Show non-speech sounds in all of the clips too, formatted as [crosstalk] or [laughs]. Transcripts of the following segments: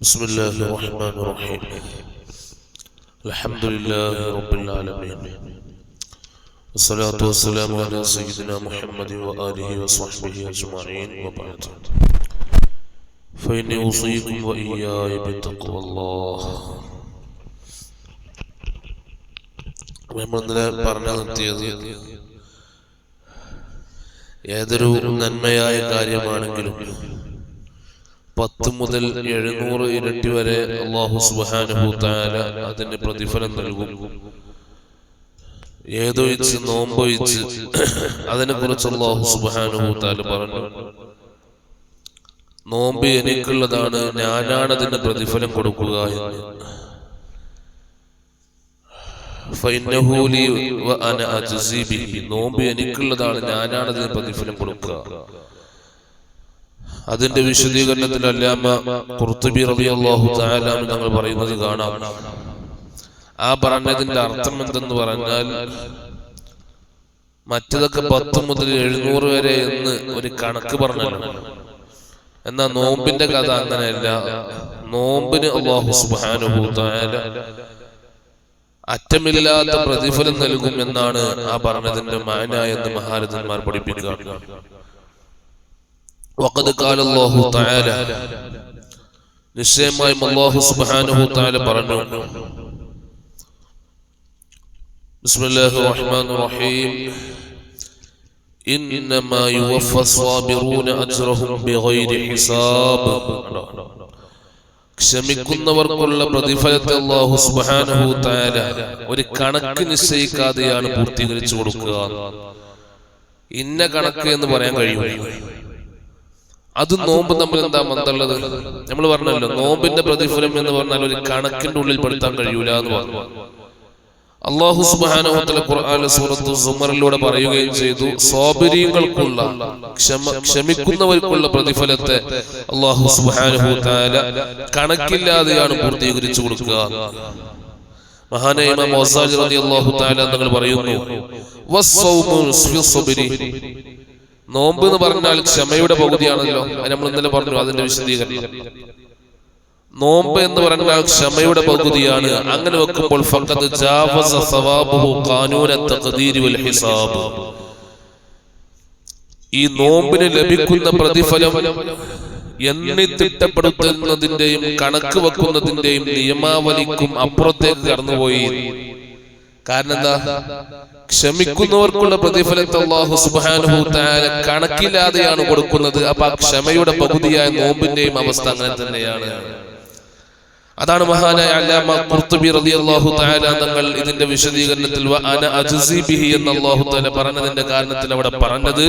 بسم الله الرحمن الرحيم. الحمد لله رب العالمين. والصلاة والسلام على سيدنا محمد وآله وصحبه أجمعين. وبعد. فإني أوصيكم وإياي بتقوى الله. നമ്മൾ ഇന്നലെ പറഞ്ഞു നിർത്തിയത്? ഏതൊരു നന്മയായ കാര്യമാണെങ്കിലും പത്ത് മുതൽ എഴുന്നൂറ് ഇരട്ടി വരെ അള്ളാഹു സുബാനുഭൂത്താല അതിന്റെ അതിന് പ്രതിഫലം നൽകും. ഏതൊഴിച്ച് നോമ്പൊഴിച്ച് അതിനെ കുറിച്ച് അള്ളാഹു സുബാനുഭൂത്താല താല പറഞ്ഞു. നോമ്പ് എനിക്കുള്ളതാണ് ഞാനാണ് അതിന്റെ പ്രതിഫലം കൊടുക്കുക എന്ന് ഫൈനഹൂലി വ അന അജ്സി ബിഹി. നോമ്പ് എനിക്കുള്ളതാണ് ഞാനാണ് അതിന് പ്രതിഫലം കൊടുക്കുക. അതിന്റെ വിശദീകരണത്തിൽ അല്ലാമ തആല അൻഹു ഞങ്ങൾ പറയുന്നത് കാണാം. ആ പറഞ്ഞതിന്റെ അർത്ഥം എന്തെന്ന് പറഞ്ഞാൽ മറ്റതൊക്കെ പത്ത് മുതൽ എഴുന്നൂറ് വരെ എന്ന് ഒരു കണക്ക് പറഞ്ഞല്ലോ. എന്നാ നോമ്പിന്റെ കഥ അങ്ങനെയല്ല. നോമ്പിന് അള്ളാഹു സുബാനുഭൂത്തായാലും അറ്റമില്ലാത്ത പ്രതിഫലം നൽകും എന്നാണ് ആ പറഞ്ഞതിന്റെ മാന എന്ന് മഹാരഥന്മാർ പഠിപ്പിക്കുക. നിശ്ചയമായും അള്ളാഹു സുബാനുഹു താല പറഞ്ഞു. ബിസ്മില്ലാഹി റഹ്മാൻ റഹീം. ഇന്നമാ യുവഫ്ഫ സ്വാബിറൂന അജ്റഹും ബിഗൈരി ഹിസാബ്. ക്ഷമിക്കുന്നവർക്കുള്ള പ്രതിഫലത്തെ അള്ളാഹു സുബ്ഹാനഹു തആല ഒരു കണക്ക് നിശ്ചയിക്കാതെയാണ് പൂർത്തീകരിച്ചു കൊടുക്കുക. ഇന്ന കണക്ക് എന്ന് പറയാൻ കഴിയും. അത് നോമ്പ് നമ്മൾ എന്താ ബന്ധമുള്ളത് നമ്മൾ പറഞ്ഞല്ലോ നോമ്പിന്റെ പ്രതിഫലം എന്ന് പറഞ്ഞാൽ ഒരു കണക്കിന്റെ ഉള്ളിൽ പെടുത്താൻ കഴിയൂല എന്ന് പറഞ്ഞു. അള്ളാഹു സുബ്ഹാനഹു ഖുർആാന സൂറത്തു സുമറിലൂടെ പറയുകയും ചെയ്തു. സ്വാപര്യങ്ങൾക്കുള്ള ക്ഷമ ക്ഷമിക്കുന്നവർക്കുള്ള പ്രതിഫലത്തെ അള്ളാഹു സുബ്ഹാനഹു തആല കണക്കില്ലാതെയാണ് പൂർത്തീകരിച്ചു കൊടുക്കുക. മഹാനായ പറയുന്നു നോമ്പ് എന്ന് പറഞ്ഞാൽ ക്ഷമയുടെ പകുതിയാണല്ലോ. നമ്മൾ ഇന്നലെ പറഞ്ഞു അതിന്റെ വിശദീകരണം. നോമ്പ് എന്ന് പറഞ്ഞാൽ ക്ഷമയുടെ പകുതിയാണ്. അങ്ങനെ വെക്കുമ്പോൾ ഈ നോമ്പിന് ലഭിക്കുന്ന പ്രതിഫലം എണ്ണി തിട്ടപ്പെടുത്തുന്നതിന്റെയും കണക്ക് വെക്കുന്നതിന്റെയും നിയമാവലിക്കും അപ്പുറത്തേക്ക് കടന്നുപോയി. കാരണം എന്താ? ക്ഷമിക്കുന്നവർക്കുള്ള പ്രതിഫലത്തെ അള്ളാഹു തആല കണക്കില്ലാതെയാണ് കൊടുക്കുന്നത്. അപ്പൊ ആ ക്ഷമയുടെ പകുതിയായ നോമ്പിന്റെയും അവസ്ഥ അങ്ങനെ തന്നെയാണ്. അതാണ് മഹാനായ അല്ലാമ ഖുർത്തുബി റളിയല്ലാഹു തആല തങ്ങൾ ഇതിന്റെ വിശദീകരണത്തിൽ വ അന അജ്സി ബിഹി എന്ന് അല്ലാഹു തആല പറഞ്ഞതിന്റെ കാരണത്തിൽ അവിടെ പറഞ്ഞത്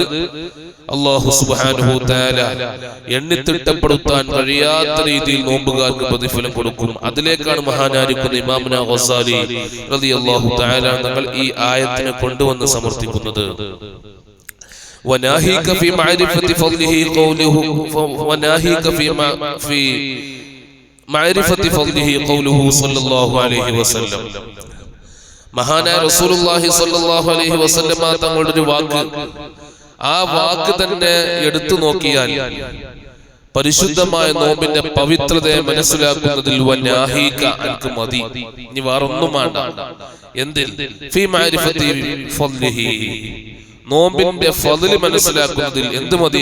അല്ലാഹു സുബ്ഹാനഹു തആല എണ്ണിത്തിട്ടപ്പെടുത്താൻ കഴിയാത്ത രീതിയിൽ നോമ്പുകാർക്ക് പ്രതിഫലം കൊടുക്കും അതിലേക്കാണ് മഹാനായിരിക്കുന്ന ഇമാമുന ഗസാലി റളിയല്ലാഹു തആല തങ്ങൾ ഈ ആയത്തിനെ കൊണ്ടുവന്ന് സമർത്ഥിക്കുന്നത് وناهيك في معرفة فضله قوله وناهيك في في മഅരിഫത്തി ഫദ്ലിഹി ഖൗലുഹു സ്വല്ലല്ലാഹു അലൈഹി വസല്ലം. മഹാനായ റസൂലുള്ളാഹി സ്വല്ലല്ലാഹു അലൈഹി വസല്ലം തങ്ങളുടെ ഒരു വാക്ക്. ആ വാക്ക് തന്നെ എടുത്തു നോക്കിയാൽ പരിശുദ്ധമായ നോമ്പിന്റെ പവിത്രതയെ മനസ്സിലാക്കുന്നതിൽ അനക്ക് മതി. ഇനി വേറൊന്നും വേണ്ട. എന്തിൽ? നോമ്പിന്റെ ഫതിൽ മനസ്സിലാക്കുന്നതിൽ എന്ത് മതി?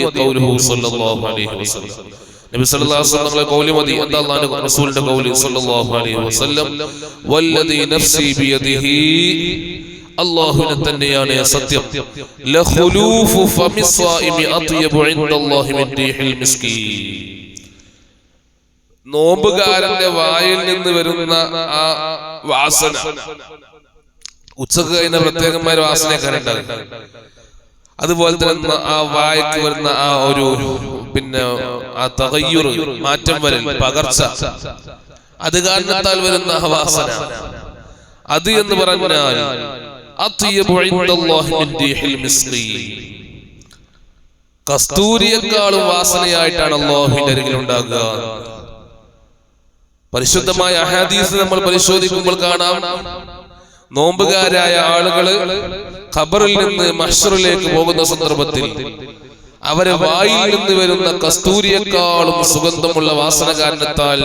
നബി സല്ലല്ലാഹു അലൈഹി വസല്ലം കൗലി മതി. എന്താ അല്ലാഹുവിന്റെ റസൂലിന്റെ കൗലി സല്ലല്ലാഹു അലൈഹി വസല്ലം? വല്ലദി നഫ്സി ബിയദിഹി തന്നെയാണ് സത്യം. ലഖുലൂഫു ഫമിസ്വാഇമി അത്യബു ഇൻദല്ലാഹി മിൻ റീഹിൽ മിസ്കീൻ. നോമ്പുകാരന്റെ വായിൽ നിന്ന് വരുന്ന ആ വാസന. ഉച്ചയ്ക്ക് കഴിഞ്ഞ പ്രത്യേകമായ വാസനക്കാരുണ്ടാകും അതുപോലെ തന്നെ ആ വായിക്ക് വരുന്ന ആ ഒരു പിന്നെ ആ തകയ്യൂർ മാറ്റം വരൽ പകർച്ച. അത് കാരണത്താൽ വരുന്ന ഹവാസന. വാസന അത് എന്ന് പറഞ്ഞാൽ കസ്തൂരിയെക്കാളും വാസനയായിട്ടാണ് അള്ളാഹുവിന്റെ അരികിൽ ഉണ്ടാകുക. പരിശുദ്ധമായ അഹാദീസ് നമ്മൾ പരിശോധിക്കുമ്പോൾ കാണാം. നോമ്പുകാരായ ആളുകൾ ഖബറിൽ നിന്ന് മഷറിലേക്ക് പോകുന്ന സന്ദർഭത്തിൽ അവരെ വായിൽ നിന്ന് വരുന്ന കസ്തൂരിയെക്കാളും സുഗന്ധമുള്ള വാസന കാരണത്താൽ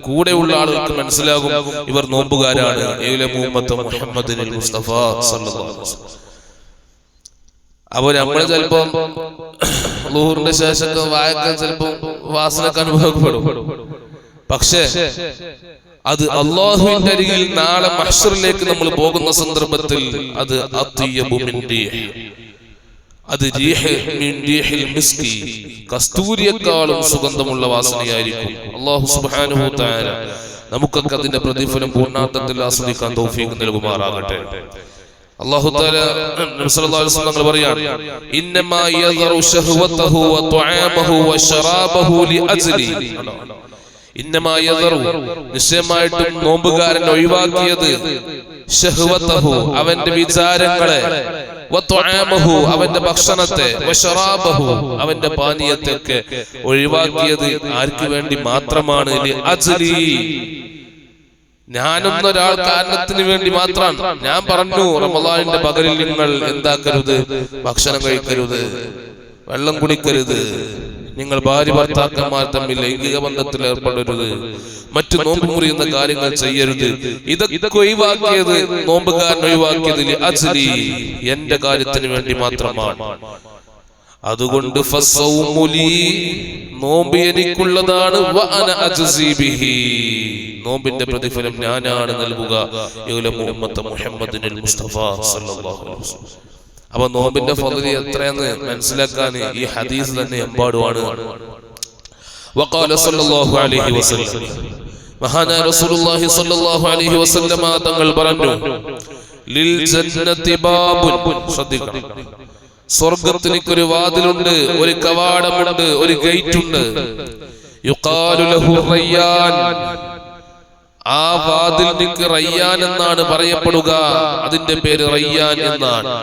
കൂടെയുള്ള ആളുകൾക്ക് മനസ്സിലാകും ഇവർ നോമ്പുകാരാണ്. മുഹമ്മദ് മുസ്തഫ. അപ്പൊ നമ്മൾ ചിലപ്പോ ലൂഹറിന്റെ ശേഷം വായക്കാൻ ചിലപ്പോ വാസനക്ക് അനുഭവപ്പെടും. പക്ഷേ അത് അള്ളാഹുവിന്റെ അരികിൽ നാളെ മഹ്ഷറിലേക്ക് നമ്മൾ പോകുന്ന സന്ദർഭത്തിൽ അത് അത്യഭൂമിന്റെ. അത് മിസ്കി. കസ്തൂരിയെക്കാളും സുഗന്ധമുള്ള വാസനയായിരിക്കും. അള്ളാഹു സുബ്ഹാനഹു വ തആല നമുക്കൊക്കെ അതിന്റെ പ്രതിഫലം പൂർണാർത്ഥത്തിൽ ആസ്വദിക്കാൻ തൗഫീഖ് നൽകുമാറാകട്ടെ. വസല്ലം തങ്ങൾ പറയാണ് നിശ്ചയമായിട്ടും നോമ്പുകാരൻ ഒഴിവാക്കിയത് അവന്റെ വിചാരങ്ങളെ അവന്റെ ഭക്ഷണത്തെ അവന്റെ പാനീയത്തെ ഒഴിവാക്കിയത് ആർക്ക് വേണ്ടി മാത്രമാണ്? ഞാനൊന്നൊരാൾ കാരണത്തിന് വേണ്ടി മാത്രമാണ് ഞാൻ പറഞ്ഞു റമദാനിന്റെ പകലിൽ നിങ്ങൾ എന്താക്കരുത്? ഭക്ഷണം കഴിക്കരുത്. വെള്ളം കുടിക്കരുത്. നിങ്ങൾ ഭാര്യ ഭർത്താക്കന്മാർ തമ്മിൽ ലൈംഗിക ബന്ധത്തിൽ ഏർപ്പെടരുത് മറ്റു നോമ്പ് മുറിയുന്ന കാര്യങ്ങൾ ചെയ്യരുത് ഇതൊക്കെ ഒഴിവാക്കിയത് നോമ്പുകാരൻ ഒഴിവാക്കിയതിൽ അജ്ലി എന്റെ കാര്യത്തിന് വേണ്ടി മാത്രമാണ് അതുകൊണ്ട് നോമ്പ് എനിക്കുള്ളതാണ്. നോമ്പിന്റെ പ്രതിഫലം ഞാനാണ് നൽകുക മുഹമ്മദ് മുസ്തഫ സല്ലല്ലാഹു അലൈഹി വസല്ലം. അപ്പൊ നോമ്പിന്റെ ഫലതി എത്രയെന്ന് മനസ്സിലാക്കാൻ ഈ ഹദീസ് തന്നെ എമ്പാടുമാണ്. മഹാനായ റസൂലുള്ളാഹി സ്വല്ലല്ലാഹു അലൈഹി വസല്ലമ തങ്ങൾ പറഞ്ഞു ലിൽ ജന്നതി ബാബുൻ ശ്രദ്ധിക്കണം. സ്വർഗത്തിലേക്ക് ഒരു വാതിലുണ്ട് ഒരു കവാടമുണ്ട് ഒരു ഗേറ്റ് ഉണ്ട് യുഖാലു ലഹു റയ്യാൻ. ആ വാതിലിന് റയ്യാൻ എന്നാണ് പറയപ്പെടുക. അതിന്റെ പേര് റയ്യാൻ എന്നാണ്.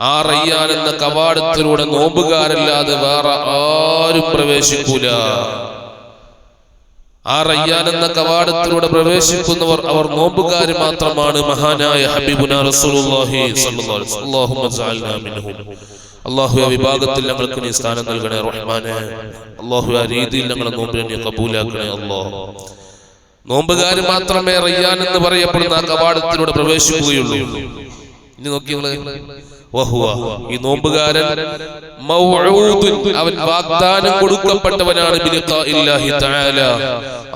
ആ റയ്യാൻ എന്ന കവാടത്തിലൂടെ നോമ്പുകാരല്ലാതെ വേറെ ആരും പ്രവേശിക്കൂല. ആ റയ്യാൻ എന്ന കവാടത്തിലൂടെ പ്രവേശിക്കുന്നവർ അവർ നോമ്പുകാർ മാത്രമാണ്. മഹാനായ ഹബീബുന റസൂലുള്ളാഹി സ്വല്ലല്ലാഹു അലൈഹി അല്ലാഹു ആ വിഭാഗത്തിൽ ഞങ്ങൾക്ക് നീ സ്ഥാനം നൽകണേ റഹ്മാനെ. അള്ളാഹു ആ രീതിയിൽ ഞങ്ങളെ നോമ്പിനെ കബൂലാക്കണേ. അല്ലാഹ്. നോമ്പുകാർ മാത്രമേ റയ്യാൻ എന്ന് പറയപ്പെടുന്ന ആ കവാടത്തിലൂടെ പ്രവേശിക്കുകയുള്ളൂ. ഇനി നോക്കിയങ്ങൾ ഈ നോമ്പുകാരൻ അവൻ വാഗ്ദാനം കൊടുക്കപ്പെട്ടവനാണ്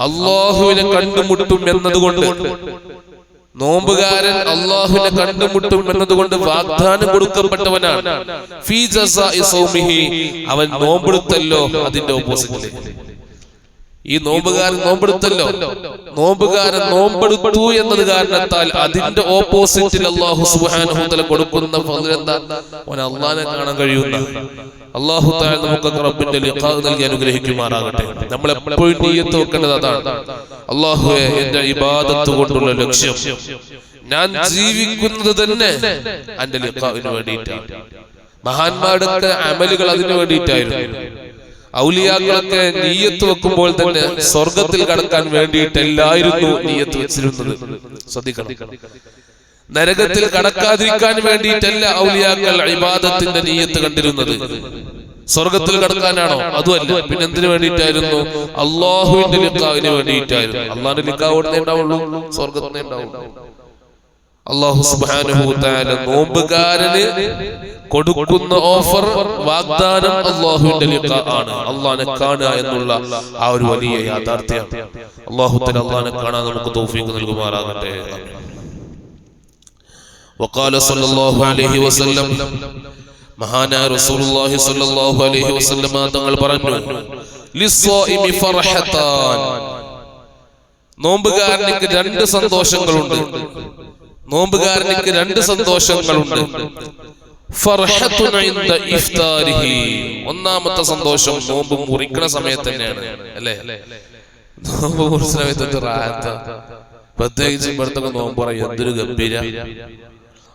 അള്ളാഹുവിനെ കണ്ടുമുട്ടും എന്നതുകൊണ്ട്. നോമ്പുകാരൻ അള്ളാഹുവിനെ കണ്ടുമുട്ടും എന്നതുകൊണ്ട് വാഗ്ദാനം കൊടുക്കപ്പെട്ടവനാണ്. അവൻ നോമ്പെടുത്തല്ലോ അതിന്റെ ഓപ്പോസിറ്റ് ഈ നോമ്പുകാരൻ നോമ്പെടുത്തല്ലോ. നോമ്പുകാരൻ നോമ്പെടുത്തു എന്നത് കാരണത്താൽ അതിന്റെ ഓപ്പോസിറ്റിൽ അള്ളാഹു സുബ്ഹാനഹു തആല കൊടുക്കുന്ന അള്ളഹാനെ എന്താ? ഓൻ അള്ളാഹിനെ കാണാൻ കഴിയുന്ന അള്ളാഹു തആല നമുക്ക് റബ്ബിന്റെ ലിഖാ നൽകി അനുഗ്രഹിക്കുമാറാകട്ടെ. നമ്മൾ എപ്പോഴും നീയത്ത് വെക്കേണ്ടത് അതാണ്. അള്ളാഹുവെ എന്റെ ഇബാദത്ത് കൊണ്ടുള്ള ലക്ഷ്യം. ഞാൻ ജീവിക്കുന്നത് തന്നെ എന്റെ ലിഖാവിന് വേണ്ടിയിട്ടാണ്. മഹാന്മാരുടെ അമലുകൾ അതിനു വേണ്ടിയിട്ടായിരുന്നു. ഔലിയാക്കളൊക്കെ നീയത്ത് വെക്കുമ്പോൾ തന്നെ സ്വർഗത്തിൽ കടക്കാൻ വേണ്ടിയിട്ടല്ലായിരുന്നു നീയത്ത് വെച്ചിരുന്നത്. ശ്രദ്ധിക്കണം. നരകത്തിൽ കടക്കാതിരിക്കാൻ വേണ്ടിയിട്ടല്ല ഔലിയാക്കൾ ഇബാദത്തിന്റെ നീയത്ത് കണ്ടിരുന്നത്. സ്വർഗത്തിൽ കടക്കാനാണോ? അതുമല്ല. പിന്നെ എന്തിനു വേണ്ടിയിട്ടായിരുന്നു? അള്ളാഹുവിന്റെ ലിക്കാവിന് വേണ്ടിയിട്ടായിരുന്നു. അള്ളാഹിന്റെ ലിക്കാവ് ഉടനെ ഉണ്ടാവുള്ളൂ സ്വർഗത്തിനെ ഉണ്ടാവുള്ളൂ അള്ളാഹു സുബ്ഹാനഹു തആല നോമ്പുകാരന് കൊടുക്കുന്ന ഓഫർ വാഗ്ദാനം അള്ളാഹുവിന്റെ ലിഖാ ആണ് അള്ളാഹിനെ കാണുക എന്നുള്ള ആ ഒരു വലിയ യാഥാർത്ഥ്യമാണ് അള്ളാഹു തആല അള്ളാഹിനെ കാണാൻ നമുക്ക് തൗഫീഖ് നൽകുമാറാകട്ടെ وقال صلى الله عليه وسلم മഹാനായ റസൂലുള്ളാഹി സ്വല്ലല്ലാഹു അലൈഹി വസല്ലമ തങ്ങൾ പറഞ്ഞു ലിസ്സായിമി ഫർഹത്താൻ നോമ്പുകാരനിക്ക് രണ്ട് സന്തോഷങ്ങളുണ്ട് നോമ്പുകാരനിക്ക് രണ്ട് സന്തോഷങ്ങളുണ്ട്. ഒന്നാമത്തെ സന്തോഷം നോമ്പ് മുറിക്കണ സമയത്ത് തന്നെയാണ്. അല്ലേ? നോമ്പ് മുറിച്ച സമയത്ത് പ്രത്യേകിച്ച് ഇവിടുത്തെ നോമ്പ് പറയും എന്തൊരു ഗംഭീര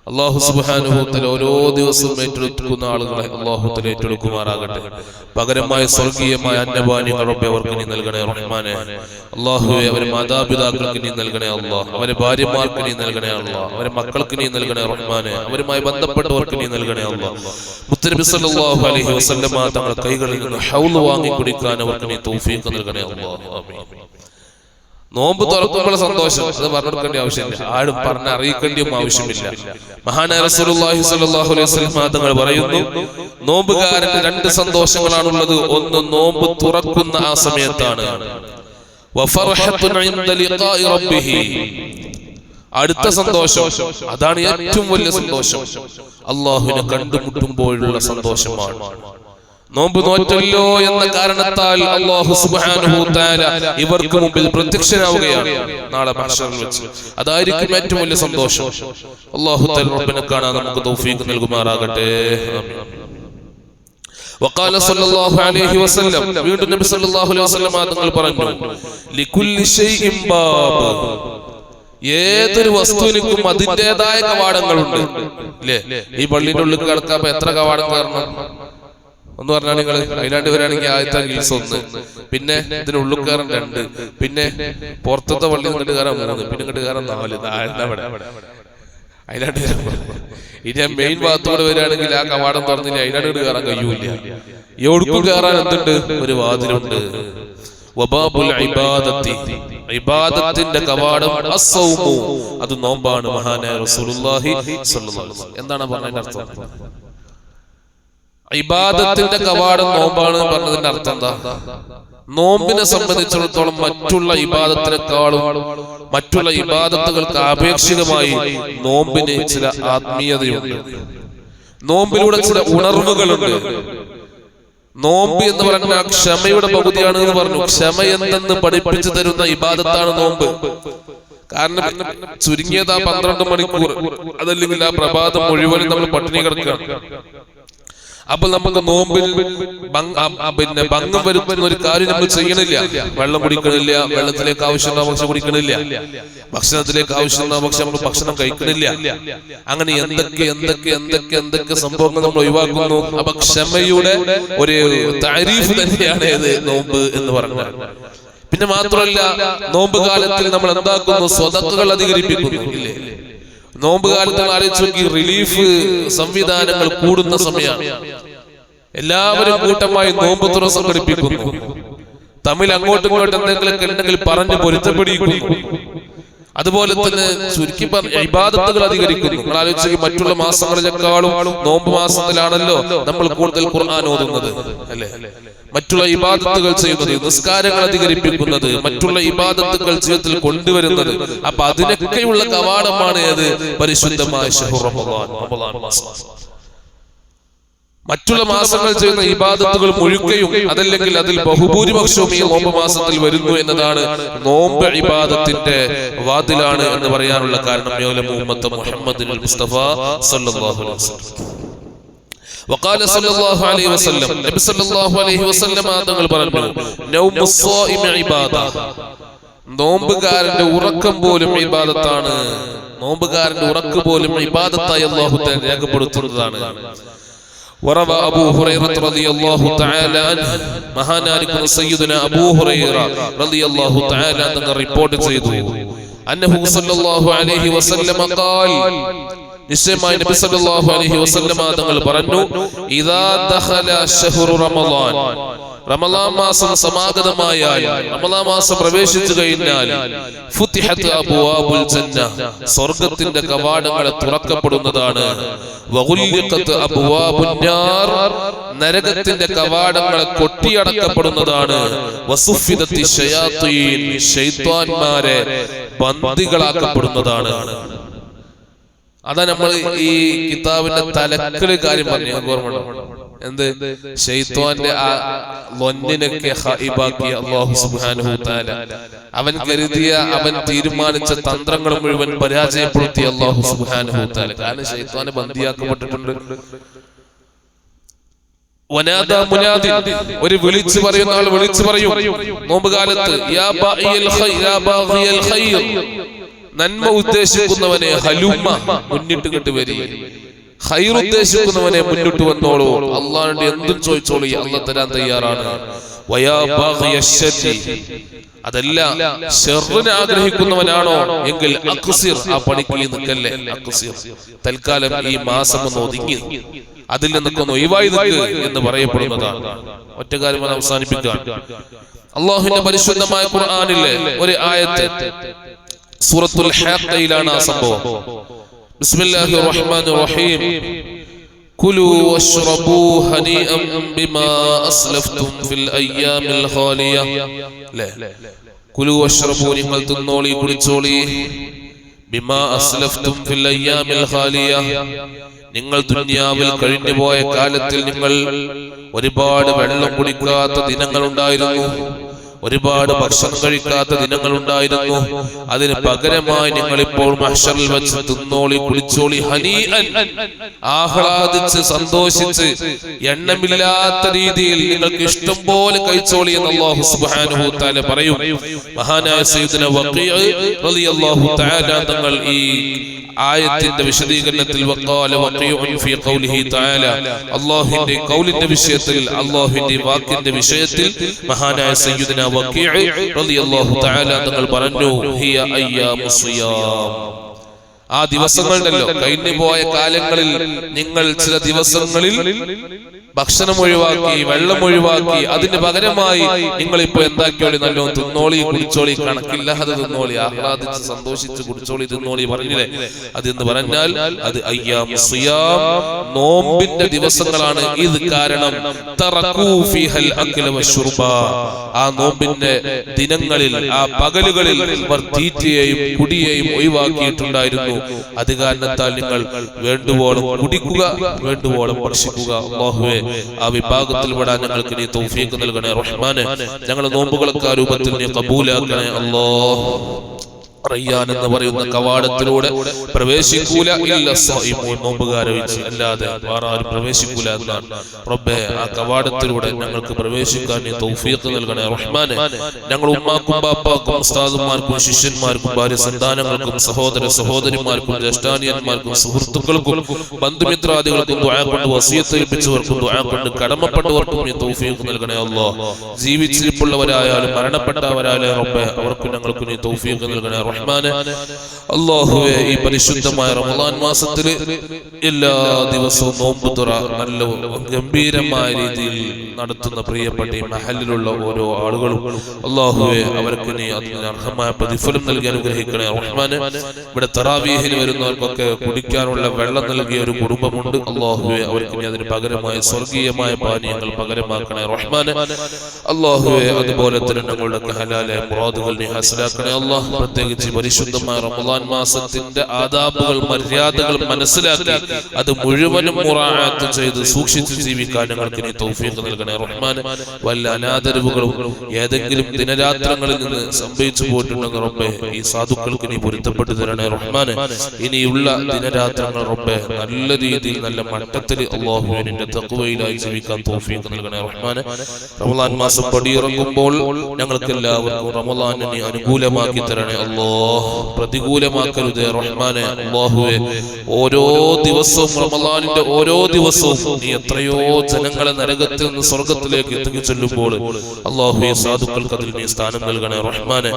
അള്ളാഹു സുബാനുഭവത്തിൽ ഓരോ ദിവസവും ഏറ്റെടുക്കുന്ന ആളുകളെ അള്ളാഹുത്തിൽ ഏറ്റെടുക്കുമാറാകട്ടെ. പകരമായ സ്വർഗീയമായ അന്നപാനികൾ റബ്ബെ അവർക്ക് നീ നൽകണേ റഹ്മാനെ. അള്ളാഹുവെ അവരെ മാതാപിതാക്കൾക്ക് നീ നൽകണേ അള്ളാഹ്. അവരെ ഭാര്യമാർക്ക് നീ നൽകണേ അള്ളാഹ്. അവരെ മക്കൾക്ക് നീ നൽകണേ റഹ്മാനെ. അവരുമായി ബന്ധപ്പെട്ടവർക്ക് നീ നൽകണേ അള്ളാഹ്. മുത്തനബി സല്ലല്ലാഹു അലൈഹി വസല്ലമ തങ്ങളുടെ കൈകളിൽ നിന്ന് ഹൗൽ വാങ്ങി കുടിക്കാൻ അവർക്ക് നീ തൗഫീഖ് നൽകണേ അള്ളാഹ്. ആമീൻ. നോമ്പ് തുറക്കുമ്പോൾ സന്തോഷം. അത് പറഞ്ഞു കൊടുക്കേണ്ട ആവശ്യമില്ല. ആരും പറഞ്ഞ അറിയിക്കേണ്ടിയും ആവശ്യമില്ല. സ്വല്ലല്ലാഹു അലൈഹി തങ്ങൾ പറയുന്നു നോമ്പുകാരന് രണ്ട് സന്തോഷങ്ങളാണുള്ളത്. ഒന്ന് നോമ്പ് തുറക്കുന്ന ആ സമയത്താണ്. അടുത്ത സന്തോഷം. അതാണ് ഏറ്റവും വലിയ സന്തോഷം. അള്ളാഹുവിനെ കണ്ടുമുട്ടുമ്പോഴുള്ള സന്തോഷമാണ്. നോമ്പ് നോറ്റല്ലോ എന്ന കാരണത്താൽ അള്ളാഹു സുബ്ഹാനഹു തആല ഇവർക്ക് മുമ്പിൽ പ്രത്യക്ഷനാവുകയാണ് നാളെ മഹ്ശറിൽ വെച്ച് അതായിരിക്കും ഏറ്റവും വലിയ സന്തോഷം അള്ളാഹു തആല റബ്ബിനെ കാണാൻ നമുക്ക് തൗഫീഖ് നൽകുമാറാകട്ടെ ആമീൻ. وقال صلى الله عليه وسلم വീണ്ടും നബി സല്ലല്ലാഹു അലൈഹി വസല്ലം തങ്ങൾ പറഞ്ഞു ലികുല്ലി ഷൈഇൻ ബാബ് ഏതൊരു വസ്തുവിനും അതിൻ്റെതായ കവാടങ്ങളുണ്ട് അല്ലേ ഈ പള്ളിയുടെ ഉള്ളിൽ കിടക്കാൻ എത്ര കവാടം കയറണം ഒന്ന് പറഞ്ഞാൽ നിങ്ങൾ അതിലാണ്ട് വരാണെങ്കിൽ ആദ്യത്തെ ഗീസ് ഒന്ന്. പിന്നെ ഇതിന് ഉള്ളുക്കാരൻ രണ്ട്. പിന്നെ പുറത്തത്തെ പള്ളി ഇങ്ങോട്ട് കയറാൻ മൂന്ന്. പിന്നെ ഇങ്ങോട്ട് കയറാൻ നാല്. അവിടെ അതിലാണ്ട് [laughs] ഇനി ആ മെയിൻ ഭാഗത്തോട് വരികയാണെങ്കിൽ ആ കവാടം തുറന്നില്ല? അതിലാണ്ട് കയറാൻ കഴിയൂല. എവിടുക്കും കയറാൻ എന്തുണ്ട്? ഒരു വാതിലുണ്ട്. ഇബാദത്തിന്റെ കവാടം അത് നോമ്പാണ്. മഹാനായ റസൂലുള്ളാഹി എന്താണ് പറഞ്ഞതിന്റെ അർത്ഥം? ഇബാദത്തിന്റെ കവാടം നോമ്പാണ് പറഞ്ഞതിന്റെ അർത്ഥം എന്താ? നോമ്പിനെ സംബന്ധിച്ചിടത്തോളം മറ്റുള്ള ഇബാദത്തിനേക്കാളും മറ്റുള്ള ഇബാദത്തുകൾക്ക് ആപേക്ഷികമായി നോമ്പിന് ചില ആത്മീയതയുണ്ട്. നോമ്പിലൂടെ ചില ഉണർവുകളുണ്ട്. നോമ്പ് എന്ന് പറഞ്ഞാൽ ക്ഷമയുടെ പകുതിയാണ് എന്ന് പറഞ്ഞു. ക്ഷമ എന്തെന്ന് പഠിപ്പിച്ചു തരുന്ന ഇബാദത്താണ് നോമ്പ്. കാരണം ചുരുങ്ങിയത് പന്ത്രണ്ട് മണിക്കൂർ. അതല്ലെങ്കിൽ ആ പ്രഭാതം മുഴുവനും നമ്മൾ പട്ടിണി കിടക്കുകയാണ്. അപ്പൊ നമുക്ക് നോമ്പിൽ പിന്നെ ഭംഗം വരുത്തുന്ന ഒരു കാര്യം നമ്മൾ ചെയ്യണില്ല. വെള്ളം കുടിക്കണില്ല വെള്ളത്തിലേക്ക് ആവശ്യമുള്ള ഭക്ഷണം കുടിക്കണില്ല. ഭക്ഷണത്തിലേക്ക് ആവശ്യമുള്ള ഭക്ഷണം നമ്മൾ ഭക്ഷണം കഴിക്കണില്ല. അങ്ങനെ എന്തൊക്കെ എന്തൊക്കെ എന്തൊക്കെ എന്തൊക്കെ സംഭവങ്ങൾ നമ്മൾ ഒഴിവാക്കുന്നു? അപ്പൊ ക്ഷമയുടെ ഒരു താരീഫ് തന്നെയാണ് ഇത് നോമ്പ് എന്ന് പറഞ്ഞു പിന്നെ മാത്രമല്ല നോമ്പ് കാലത്തിൽ നമ്മൾ എന്താക്കുന്നു? സ്വതക്കുകൾ അധികരിപ്പിക്കുന്നു ഇല്ലേ നോമ്പ് കാലത്ത് ആലോചിച്ച് നോക്കി റിലീഫ് സംവിധാനങ്ങൾ കൂടുന്ന സമയമാണ് എല്ലാവരും കൂട്ടമായി നോമ്പ് തുറ സംഘടിപ്പിക്കുന്നു തമ്മിൽ അങ്ങോട്ടും ഇങ്ങോട്ടും എന്തെങ്കിലുമൊക്കെ ഉണ്ടെങ്കിൽ പറഞ്ഞു പൊരുത്തപ്പെടിക്കുന്നു അതുപോലെ തന്നെ ചുരുക്കി പറഞ്ഞാൽ ഇബാദത്തുകൾ അധികരിക്കുന്നു. നിങ്ങൾ ആലോചിച്ച് മറ്റുള്ള മാസങ്ങളിലെക്കാളും നോമ്പ് മാസത്തിലാണല്ലോ നമ്മൾ കൂടുതൽ ഖുർആൻ ഓതുന്നത്. അല്ലേ? മറ്റുള്ള ഇബാദത്തുകൾ ചെയ്യുന്നത് നിസ്കാരങ്ങൾ അധികരിപ്പിക്കുന്നത് മറ്റുള്ള ഇബാദത്തുകൾ ജീവിതത്തിൽ കൊണ്ടുവരുന്നത്. അപ്പൊ അതിനൊക്കെയുള്ള കവാടമാണ് ഏത്? പരിശുദ്ധമായ റമളാൻ മാസം. മറ്റുള്ള മാസങ്ങൾ ചെയ്യുന്ന ഇബാദത്തുകൾ മുഴുക്കയും അതല്ലെങ്കിൽ അതിൽ ബഹുഭൂരിപക്ഷവും ഈ നോമ്പ് മാസത്തിൽ വരുന്നു എന്നതാണ് നോമ്പ് ഇബാദത്തിന്റെ വാതിലാണ് എന്ന് പറയാനുള്ള കാരണം യോല മുഹമ്മദ് മുഹമ്മദ് മുസ്തഫ സല്ലല്ലാഹു അലൈഹി വസല്ലം وقال صلى الله عليه وسلم നബി സല്ലല്ലാഹു അലൈഹി വസല്ലം തങ്ങൾ പറഞ്ഞു നൗമു സ്വാഇമ ഇബാദ നോമ്പുകാരന്റെ ഉറക്കം പോലും ഇബാദത്താണ് നോമ്പുകാരന്റെ ഉറക്ക് പോലും ഇബാദത്തായി അല്ലാഹു തആല രേഖപ്പെടുത്തുന്നതാണ് وروى أبو هريرة رضي الله تعالى عنه മഹാനായിരിക്കുന്ന സയ്യിദുന അബൂ ഹുറൈറ റളിയല്ലാഹു തആല എന്ന റിപ്പോർട്ട് ചെയ്തു അന്നഹു സല്ലല്ലാഹു അലൈഹി വസല്ലമ ഖാൽ നിശ്ചയമായി നബി സല്ലല്ലാഹു അലൈഹി വസല്ലമ തങ്ങൾ പറഞ്ഞു ഇദാ ദഖല ശഹ്റു റമളാൻ റമളാൻ മാസം സമാഗതമായാൽ റമളാൻ മാസം പ്രവേശിച്ചു കഴിഞ്ഞാൽ ഫുത്തിഹത്ത് അബ്വാബുൽ ജന്ന സ്വർഗത്തിന്റെ കവാടങ്ങൾ തുറക്കപ്പെടുന്നതാണ്. നരകത്തിന്റെ കവാടങ്ങൾ കൊട്ടിയടക്കപ്പെടുന്നതാണ്. ബന്ദികളാക്കപ്പെടുന്നതാണ്. അതാ നമ്മൾ ഈ കിതാബിന്റെ തലക്കൽ കാര്യം പറഞ്ഞു ഓർമ്മയുണ്ടോ? എന്ത്? ഷെയ്ത്തോന്റെ ആ ലൊന്നിനൊക്കെ ഹൈബാക്കിയ അള്ളാഹു സുബ്ഹാനഹു താല അവൻ കരുതിയ അവൻ തീരുമാനിച്ച തന്ത്രങ്ങൾ മുഴുവൻ പരാജയപ്പെടുത്തി അള്ളാഹു സുബ്ഹാനഹു താല കാരണം ഷെയ്ത്തോനെ ബന്ദിയാക്കപ്പെട്ടിട്ടുണ്ട്. ഒരു വിളിച്ചു പറയുന്ന ആൾ വിളിച്ചു പറയും നോമ്പ് കാലത്ത് നന്മ ഉദ്ദേശിക്കുന്നവനെ ഹലുമ്മ മുന്നിട്ട് കിട്ട് വരി ഹൈർ ഉദ്ദേശിക്കുന്നവനെ മുന്നിട്ട് വന്നോളൂ. അള്ളാഹുണ്ട് എന്തും ചോദിച്ചോളൂ. അല്ല തരാൻ തയ്യാറാണ്. അതല്ല ഷെറിനെ ആഗ്രഹിക്കുന്നവനാണോ? എങ്കിൽ അക്സിർ ആ പണിക്ക് നിൽക്കല്ലേ? അക്സിർ തൽക്കാലം ഈ മാസം ഒന്ന് ഒതുങ്ങി. അതിൽ നിന്നൊക്കെ ഒന്ന് ഒഴിവായി നിൽക്കുക എന്ന് പറയപ്പെടുന്നതാണ്. ഒറ്റ കാര്യം അത് അവസാനിപ്പിക്കാൻ അള്ളാഹുവിന്റെ പരിശുദ്ധമായ ഖുർആനിലെ ഒരു ആയത്ത്. സൂറത്തുൽ ഹാഖയിലാണ് ആ സംഭവം. ബിസ്മില്ലാഹിർ റഹ്മാനിർ റഹീം كلوا واشربوا هنيئا بما أسلفتم في الأيام الخالية لا كلوا واشربوا നിങ്ങൾ തിന്നോളി കുടിച്ചോളി ബിമാ അസ്ലഫ്തും ഫിൽ അയ്യാമിൽ ഖാലിയ നിങ്ങൾ ദുനിയാവിൽ കഴിഞ്ഞു പോയ കാലത്തിൽ നിങ്ങൾ ഒരുപാട് വെള്ളം കുടിക്കാത്ത ദിനങ്ങൾ ഉണ്ടായിരുന്നു ഒരുപാട് ഭക്ഷണം കഴിക്കാത്ത ദിനങ്ങൾ ഉണ്ടായിരുന്നു അതിന് പകരമായി ഞങ്ങൾ ഇപ്പോൾ മഹ്ഷറിൽ വെച്ച് തിന്നോളി കുളിച്ചോളി ഹനി ആഹ്ലാദിച്ച് സന്തോഷിച്ച് എണ്ണമില്ലാത്ത രീതിയിൽ നിങ്ങൾക്ക് ഇഷ്ടം പോലെ കഴിച്ചോളി എന്ന് സുബ്ഹാനഹു തആല പറയും. മഹാനായ സയ്യിദുന വഖീഅ റളിയല്ലാഹു തആല തങ്ങൾ ഈ ആയത്തിന്റെ വിശദീകരണത്തിൽ അല്ലാഹുവിന്റെ ഖൗലിന്റെ വിഷയത്തിൽ അല്ലാഹുവിന്റെ വാക്കിന്റെ വിഷയത്തിൽ മഹാനായ സയ്യുദന റളിയല്ലാഹു തആല തങ്ങൾ പറഞ്ഞു ഹിയ അയ്യാമു സിയാം ആ ദിവസങ്ങളുണ്ടല്ലോ കഴിഞ്ഞു പോയ കാലങ്ങളിൽ നിങ്ങൾ ചില ദിവസങ്ങളിൽ ഭക്ഷണം ഒഴിവാക്കി വെള്ളം ഒഴിവാക്കി അതിന് പകരമായി നിങ്ങൾ ഇപ്പൊ എന്താക്കിയോളി? നല്ലോ തിന്നോളി കുടിച്ചോളി കണക്കില്ലാതെ തിന്നോളി ആഹ്ലാദിച്ച് സന്തോഷിച്ച് കുടിച്ചോളി തിന്നോളി പറഞ്ഞില്ലേ? അതെന്ന് പറഞ്ഞാൽ അത് അയ്യാം സുയാം നോമ്പിന്റെ ദിവസങ്ങളാണ്. ഇത് കാരണം ആ നോമ്പിന്റെ ദിനങ്ങളിൽ ആ പകലുകളിൽ അവർ തീറ്റയെയും കുടിയെയും ഒഴിവാക്കിയിട്ടുണ്ടായിരുന്നു. അത് കാരണത്താൽ നിങ്ങൾ വേണ്ടുവോളം കുടിക്കുക വേണ്ടുവോളം ഭക്ഷിക്കുക. അള്ളാഹുവെ ആ വിഭാഗത്തിൽ പെടാൻ ഞങ്ങൾക്ക് നീ തൗഫീഖ് നൽകണേ റഹ്മാനെ. ഞങ്ങളുടെ നോമ്പുകളൊക്കെ ആ രൂപത്തിൽ നീ കബൂലാക്കണേ അല്ലാഹ്. റയ്യാൻ എന്ന് പറയുന്ന കവാടത്തിലൂടെ പ്രവേശിക്കൂല ഇല്ല നോമ്പുകാരവിച്ച് നോമ്പുകാരെ വെച്ച് അല്ലാതെ വേറെ ആരും പ്രവേശിക്കൂല എന്നാണ്. റബ്ബേ ആ കവാടത്തിലൂടെ ഞങ്ങൾക്ക് പ്രവേശിക്കാൻ നീ തൗഫീഖ് നൽകണേ റഹ്മാനെ. ഞങ്ങൾ ഉമ്മാക്കും ബാപ്പാക്കും ഉസ്താദുമാർക്കും ശിഷ്യന്മാർക്കും ഭാര്യ സന്താനങ്ങൾക്കും സഹോദര സഹോദരിമാർക്കും ജ്യേഷ്ഠാനിയന്മാർക്കും സുഹൃത്തുക്കൾക്കും ബന്ധുമിത്രാദികൾക്കും ദുആ കൊണ്ട് വസിയത്ത് ഏൽപ്പിച്ചവർക്കും ദുആ കൊണ്ട് കടമപ്പെട്ടവർക്കും നീ തൗഫീഖ് നൽകണേ അല്ലാഹ് ജീവിച്ചിരിപ്പുള്ളവരായാലും മരണപ്പെട്ടവരായാലും റബ്ബേ അവർക്കും ഞങ്ങൾക്ക് നീ തൗഫീഖ് നൽകണേ റഹ്മാനെ അള്ളാഹുവെ ഈ പരിശുദ്ധമായ റമദാൻ മാസത്തിൽ എല്ലാ ദിവസവും നോമ്പ് തുറ നല്ല ഗംഭീരമായ രീതിയിൽ നടത്തുന്ന പ്രിയപ്പെട്ട ഈ മഹലിലുള്ള ഓരോ ആളുകളും അള്ളാഹുവെ അവർക്ക് നീ അതിന് അർഹമായ പ്രതിഫലം നൽകി അനുഗ്രഹിക്കണേ. റഹ്മാന് ഇവിടെ തറാവീഹിൽ വരുന്നവർക്കൊക്കെ കുടിക്കാനുള്ള വെള്ളം നൽകിയ ഒരു കുടുംബമുണ്ട്. അള്ളാഹുവെ അവർക്ക് നീ അതിന് പകരമായ സ്വർഗീയമായ പാനീയങ്ങൾ പകരമാക്കണേ. റഹ്മാന് അള്ളാഹുവെ അതുപോലെ തന്നെ ഞങ്ങളുടെ ഹലാലെ മുറാദുകൾ നീ ഹസലാക്കണേ. അള്ളാഹ് പ്രത്യേകിച്ച് പരിശുദ്ധമായ റമദാൻ മാസത്തിന്റെ ആദാബുകൾ മര്യാദകൾ മനസ്സിലാക്കി അത് മുഴുവനും മുറാത്ത് ചെയ്ത് സൂക്ഷിച്ച് ജീവിക്കാൻ ഞങ്ങൾക്ക് നീ തൗഫീഖ് നൽകണേ. റഹ്മാൻ വല്ല അനാദരവുകളും ഏതെങ്കിലും ദിനരാത്രങ്ങളിൽ നിന്ന് സംഭവിച്ചു പോയിട്ടുണ്ടെങ്കിൽ റബ്ബെ ഈ സാധുക്കൾക്ക് നീ പൊരുത്തപ്പെട്ടു തരണേ. റഹ്മാൻ ഇനിയുള്ള ദിനരാത്രങ്ങൾ റബ്ബെ നല്ല രീതിയിൽ നല്ല മട്ടത്തിൽ അള്ളാഹുവിനെ തക്കുവയിലായി ജീവിക്കാൻ തൗഫീഖ് നൽകണേ. റഹ്മാൻ റമദാൻ മാസം പടിയിറങ്ങുമ്പോൾ ഞങ്ങൾക്ക് എല്ലാവർക്കും റമദാനെ അനുകൂലമാക്കി തരണേ. അല്ലോ പ്രതികൂലമാക്കരുത്. റഹ്മാനെ അള്ളാഹുവെ ഓരോ ദിവസവും റമദാനിന്റെ ഓരോ ദിവസവും നീ എത്രയോ ജനങ്ങളെ നരകത്തിൽ നിന്ന് സ്വർഗത്തിലേക്ക് എത്തിച്ചു ചെല്ലുമ്പോൾ അള്ളാഹുവെ സാധുക്കൾക്ക് അതിൽ നീ സ്ഥാനം നൽകണേ. റഹ്മാനെ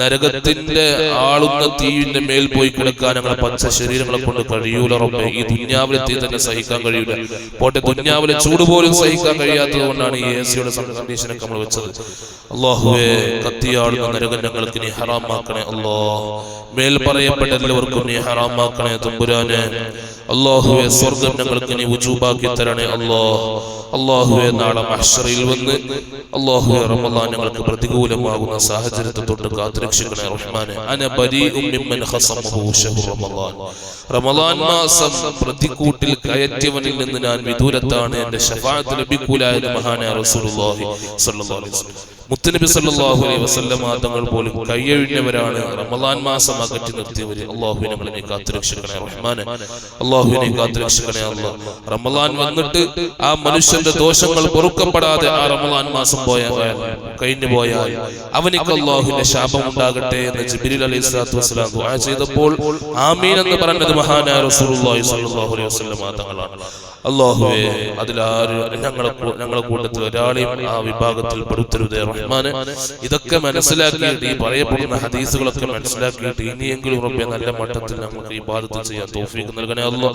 നരകത്തിന്റെ ആളുന്ന തീവിന്റെ മേൽ പോയി കിടക്കാൻ ഞങ്ങളെ പച്ച ശരീരങ്ങളെ കൊണ്ട് കഴിയൂല റബ്ബെ. ഈ ദുന്യാവിലെ തീ തന്നെ സഹിക്കാൻ കഴിയൂല. പോട്ടെ ദുന്യാവിലെ ചൂട് പോലും സഹിക്കാൻ കഴിയാത്തത് കൊണ്ടാണ് ഈ എ സിയുടെ കണ്ടീഷനൊക്കെ നമ്മൾ വെച്ചത്. അള്ളാഹുവെ കത്തിയാളുന്ന നരകം ഞങ്ങൾക്ക് നീ ഹറാമാക്കണേ. അല്ലോ മേൽ പറയപ്പെട്ടതിൽ എല്ലാവർക്കും നീ ഹറാമാക്കണേ തമ്പുരാനെ. അള്ളാഹുവെ സ്വർഗം ഞങ്ങൾക്ക് നീ ഉജൂബാക്കി തരണേ അള്ളാ അള്ളാഹുവെ നാളെ മഹ്ഷറിൽ വന്ന് അള്ളാഹുവെ റമദാൻ ഞങ്ങൾക്ക് പ്രതികൂലമാകുന്ന സാഹചര്യത്തെ തൊട്ട് കാത്തുരക്ഷിക്കണേ റഹ്മാനെ. റമദാൻ. മാസം പ്രതികൂട്ടിൽ കയറ്റിയവനിൽ നിന്ന് ഞാൻ വിദൂരത്താണ് എന്റെ ഷഫാഅത്ത് ലഭിക്കൂല എന്ന് മഹാനായ റസൂലുള്ളാഹി സ്വല്ലല്ലാഹു അലൈഹി വസല്ലം. മുത്തനബി സല്ലല്ലാഹു അലൈഹി വസല്ലം തങ്ങൾ പോലും കൈയൊഴിഞ്ഞവരാണ് റമദാൻ മാസം അകറ്റി നിർത്തിയവര്. അള്ളാഹുവിനെ ഞങ്ങളെ കാത്തുരക്ഷിക്കണേ റഹ്മാനെ. അള്ളാഹുവിനെ കാത്തുരക്ഷിക്കണേ അല്ല റമദാൻ വന്നിട്ട് ആ മനുഷ്യന്റെ ദോഷങ്ങൾ പൊറുക്കപ്പെടാതെ ആ റമദാൻ മാസം പോയാൽ കഴിഞ്ഞു പോയാൽ അവനിക്ക് അള്ളാഹുവിന്റെ ശാപം ഉണ്ടാകട്ടെ എന്ന് ജിബിരി അലൈഹി സ്വലാത്തു വസ്സലാം ദുആ ചെയ്തപ്പോൾ ആമീൻ എന്ന് പറഞ്ഞത് മഹാനായ റസൂലുള്ളാഹി സ്വല്ലല്ലാഹു അലൈഹി വസല്ലം തങ്ങളാണ്. അള്ളാഹുവേ അതിലാരും ഞങ്ങളെ ഞങ്ങളെ കൂട്ടത്തിൽ ഒരാളെയും ആ വിഭാഗത്തിൽ പെടുത്തരുതേ റഹ്മാന്. ഇതൊക്കെ മനസ്സിലാക്കിയിട്ട് ഈ പറയപ്പെടുന്ന ഹദീസുകളൊക്കെ മനസ്സിലാക്കിയിട്ട് ഇനിയെങ്കിലും റബ്ബെ നല്ല മട്ടത്തിൽ നമുക്ക് ഈ ബാധത്തിൽ ചെയ്യാൻ തോഫിക്ക് നൽകണേ. അല്ലോ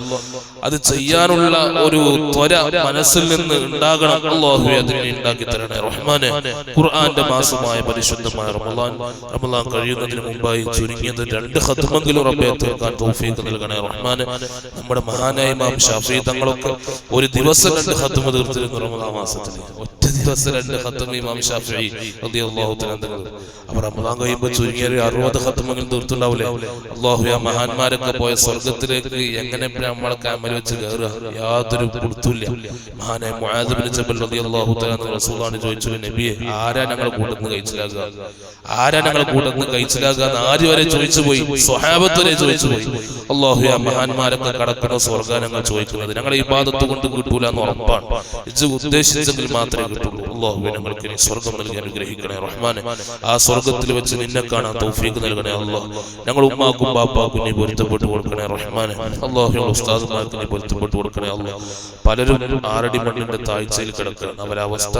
അത് ചെയ്യാനുള്ള ഒരു ത്വര മനസ്സിൽ നിന്ന് ഉണ്ടാകണം. അള്ളാഹുവെ അതിനെ ഉണ്ടാക്കി തരണേ റഹ്മാന്. ഖുർആന്റെ മാസമായ പരിശുദ്ധമായ റമലാൻ റമലാൻ കഴിയുന്നതിന് മുമ്പായി ചുരുങ്ങിയത് രണ്ട് ഖത്മെങ്കിലും റബ്ബെ തീർക്കാൻ തോഫിക്ക് നൽകണേ റഹ്മാന്. നമ്മുടെ മഹാനായ ഇമാം ഷാഫി തങ്ങളൊക്കെ ഒരു ദിവസം രണ്ട് ഖത്മ തീർത്തിരുന്നു റമദാ മാസത്തിൽ മഹാന്മാരൊക്കെ പോയ സ്വർഗത്തിലേക്ക് എങ്ങനെ നമ്മളെ അമൽ വെച്ച് കയറുക? യാതൊരു കൊടുത്തില്ല റസൂലാണ് ചോദിച്ചു നബിയെ ആരാ ഞങ്ങളെ കൂട്ടത്തിൽ കഴിച്ചിലാകുക ആരാ ഞങ്ങളെ കൂട്ടത്തിൽ കഴിച്ചിലാകുക ആര് വരെ ചോദിച്ചു പോയി? സ്വഹാബത്ത് ചോദിച്ചു പോയി. അള്ളാഹു ആ മഹാന്മാരൊക്കെ കടക്കുന്ന ഞങ്ങൾ ചോദിക്കുന്നത്. ഞങ്ങളെ ഈ പാദത്ത് കൊണ്ട് കിട്ടൂല എന്ന് ഉറപ്പാണ്. ഇത് ഉദ്ദേശിച്ചെങ്കിൽ മാത്രമേ കിട്ടുള്ളൂ നൽകി അനുഗ്രഹിക്കണേ ആ വെച്ച് നിന്നെ കാണാൻ തൗഫീഖ് നൽകണേ പലരും ആരടി അവരവസ്ഥ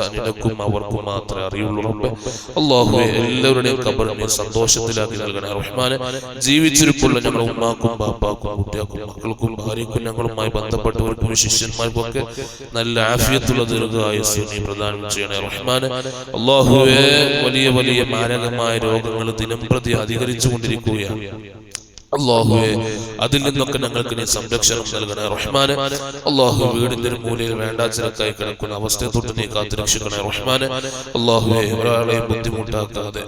എല്ലാവരുടെയും സന്തോഷത്തിലാക്കി നൽകണേ ജീവിച്ചിരിപ്പുള്ള ഞങ്ങൾ ഉമ്മാക്കും ബാപ്പാക്കും കുട്ടിയാക്കും മക്കൾക്കും ഭാര്യക്കും ഞങ്ങളുമായി ബന്ധപ്പെട്ടവർക്കും ശിഷ്യന്മാർക്കും ഒക്കെ നല്ല ആഫിയത്തുള്ള ദീർഘായുസ് നീ ചെയ്യണേ റഹ്മാനെ അള്ളാഹുവെ വലിയ വലിയ മാരകമായ രോഗങ്ങൾ ദിനം പ്രതി അധികരിച്ചു കൊണ്ടിരിക്കുകയാണ് അള്ളാഹുവെ അതിൽ നിന്നൊക്കെ ഞങ്ങൾക്ക് നീ സംരക്ഷണം നൽകണേ റഹ്മാനെ. അള്ളാഹു വീടിന്റെ ഒരു മൂലയിൽ വേണ്ട ചിലക്കായി കിടക്കുന്ന അവസ്ഥയെ തൊട്ട് നീ കാത്തിരക്ഷിക്കണേ റഹ്മാനെ. അള്ളാഹുവെ ഒരാളെയും ബുദ്ധിമുട്ടാക്കാതെ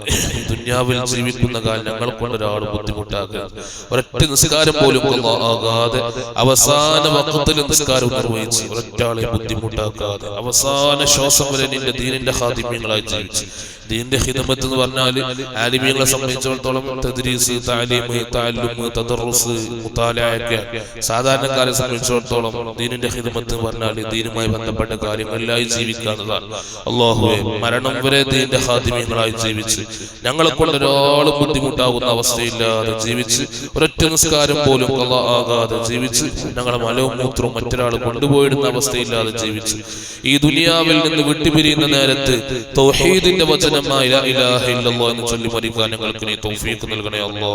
ദുന്യാവിൽ ജീവിക്കുന്ന കാലം ഞങ്ങളെ കൊണ്ട് ഒരാൾ ബുദ്ധിമുട്ടാക്കാതെ ഒരൊറ്റ നിസ്കാരം പോലും ആകാതെ അവസാന വക്കത്തിൽ നിസ്കാരം നിർവഹിച്ച് ഒരൊറ്റാളെ ബുദ്ധിമുട്ടാക്കാതെ അവസാന ശ്വാസം വരെ നിന്റെ ദീനിന്റെ ഹാദിമ്യങ്ങളായി ജീവിച്ച് ദീന്റെ ഹിദമത്ത് എന്ന് പറഞ്ഞാൽ ആലിമീങ്ങളെ സംബന്ധിച്ചിടത്തോളം തദ്രീസ് താലീമ് താലുമ് തദറുസ് മുത്താലയൊക്കെ സാധാരണക്കാരെ സംബന്ധിച്ചിടത്തോളം ദീനിന്റെ ഹിദമത്ത് എന്ന് പറഞ്ഞാൽ ദീനുമായി ബന്ധപ്പെട്ട കാര്യങ്ങളിലായി ജീവിക്കാവുന്നതാണ് അള്ളാഹുവെ മരണം വരെ ദീന്റെ ഹാദിമ്യങ്ങളായി ജീവിച്ച് ഞങ്ങളെ കൊണ്ട് ഒരാളും ബുദ്ധിമുട്ടാകുന്ന അവസ്ഥയില്ലാതെ ജീവിച്ച് ഒരൊറ്റ നിസ്കാരം പോലും കള ആകാതെ ജീവിച്ച് ഞങ്ങളെ മലവും മൂത്രവും മറ്റൊരാൾ കൊണ്ടുപോയിടുന്ന അവസ്ഥയില്ലാതെ ജീവിച്ച് ഈ ദുനിയാവിൽ നിന്ന് വിട്ടുപിരിയുന്ന നേരത്ത് തൗഹീദിന്റെ വചനമായ നിർവചനമായ എന്ന് ചൊല്ലി മരിക്കാൻ നീ തൗഫീഖ് നൽകണേ അല്ലോ.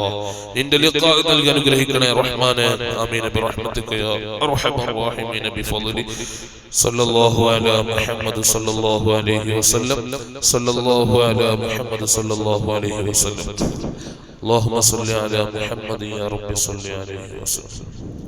നിന്റെ ലിഖാ നൽകി അനുഗ്രഹിക്കണേ റഹ്മാനെ. ആമീൻ. ബിറഹ്മതിക യാ അർഹമർ റഹീമീൻ. ബിഫളലി സല്ലല്ലാഹു അലാ മുഹമ്മദ് സല്ലല്ലാഹു അലൈഹി വസല്ലം. സല്ലല്ലാഹു അലാ മുഹമ്മദ് സല്ലല്ലാഹു അലൈഹി വസല്ലം. اللهم صل على محمد يا رب صل عليه وسلم